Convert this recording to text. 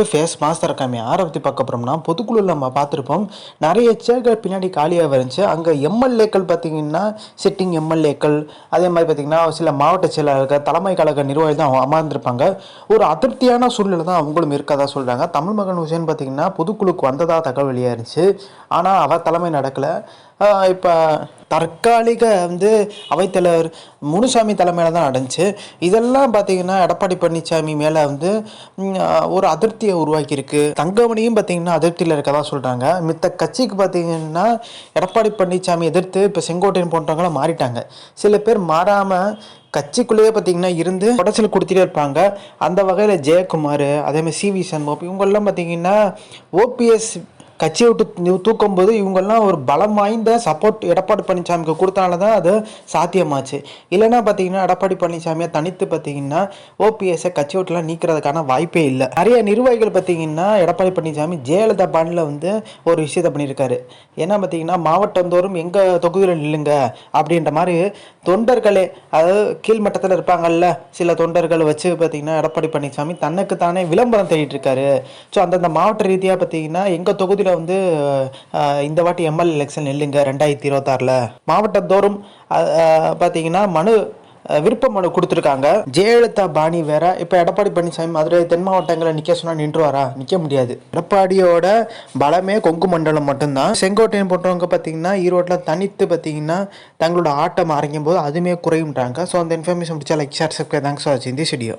To face mass திறக்காம யாரை பற்றி பார்க்க போகிறோம்னா பொதுக்குழுவில் நம்ம பார்த்துருப்போம். நிறைய சேர்கள் பின்னாடி காலியாக இருந்துச்சு அங்கே எம்எல்ஏக்கள் பார்த்தீங்கன்னா சிட்டிங் எம்எல்ஏக்கள் அதே மாதிரி பார்த்தீங்கன்னா சில மாவட்ட செயலாளர்கள் தலைமை கழக நிர்வாகி தான் அமர்ந்திருப்பாங்க. ஒரு அதிருப்தியான சூழ்நிலை தான் அவங்களும் இருக்கதா சொல்கிறாங்க தமிழ் மகன் ஹுசேன் பார்த்தீங்கன்னா பொதுக்குழுக்கு வந்ததாக தகவல் வெளியாக இருந்துச்சு ஆனால் அவர் தலைமை நடக்கலை. இப்போ தற்காலிக வந்து அவைத்தலைவர் முனுசாமி தலைமையில் தான் நடந்துச்சு. இதெல்லாம் பார்த்தீங்கன்னா எடப்பாடி பழனிசாமி மேலே வந்து ஒரு அதிருப்தியை உருவாக்கியிருக்கு. தங்கமணியும் பார்த்தீங்கன்னா அதிருப்தியில் இருக்கதான் சொல்கிறாங்க மித்த கட்சிக்கு பார்த்தீங்கன்னா எடப்பாடி பழனிசாமி எதிர்த்து இப்போ செங்கோட்டையன் போன்றவங்களாம் மாறிட்டாங்க. சில பேர் மாறாமல் கட்சிக்குள்ளேயே பார்த்தீங்கன்னா இருந்து உடச்சல் கொடுத்துட்டே இருப்பாங்க. அந்த வகையில் ஜெயக்குமார் அதேமாதிரி சி வி சண்முகம் இவங்கெல்லாம் பார்த்திங்கன்னா ஓபிஎஸ் கட்சியை விட்டு தூ- தூக்கும்போது இவங்கெல்லாம் ஒரு பலம் வாய்ந்த சப்போர்ட் எடப்பாடி பழனிசாமிக்கு கொடுத்தனால தான் அது சாத்தியமாச்சு. இல்லைன்னா பார்த்தீங்கன்னா எடப்பாடி பழனிசாமியை தனித்து பார்த்தீங்கன்னா ஓபிஎஸ்ஸை கட்சி விட்டுலாம் நீக்கிறதுக்கான வாய்ப்பே இல்லை. நிறைய நிர்வாகிகள் பார்த்தீங்கன்னா எடப்பாடி பழனிசாமி ஜெயலலிதா பாண்டில் வந்து ஒரு விஷயத்தை பண்ணியிருக்காரு. ஏன்னா பார்த்தீங்கன்னா மாவட்டந்தோறும் எங்கள் தொகுதியில் நில்லுங்க அப்படின்ற மாதிரி தொண்டர்களே அதாவது கீழ்மட்டத்தில் இருப்பாங்கல்ல சில தொண்டர்கள் வச்சு பார்த்தீங்கன்னா எடப்பாடி பழனிசாமி தனக்கு தானே விளம்பரம் தேடிட்டு இருக்காரு. ஸோ அந்தந்த மாவட்ட ரீதியாக பார்த்தீங்கன்னா எங்கள் தொகுதியில் வந்து இந்த வாட்டி எம்எல்ஏ எலெக்ஷன் நெல்லுங்க ரெண்டாயிரத்தி இருபத்தாறில். மாவட்டத்தோறும் பார்த்தீங்கன்னா மனு விருப்ப மனு கொடுத்துருக்காங்க. ஜெயலலிதா பாணி வேற. இப்போ எடப்பாடி பழனிசாமி மதுரை தென் மாவட்டங்களில் நிற்க சொன்னால் நின்றுவாரா? நிற்க முடியாது. எடப்பாடியோட பலமே கொங்கு மண்டலம் மட்டும்தான். செங்கோட்டையன் போட்டவங்க பார்த்தீங்கன்னா ஈரோட்டில் தனித்து பார்த்தீங்கன்னா தங்களோட ஆட்டம் அரங்கும் போது அதுவுமே குறையும்ன்றாங்க. ஸோ அந்த இன்ஃபர்மேஷன் பிடிச்சா like share subscribe thanks for வாட்சிங் தி வீடியோ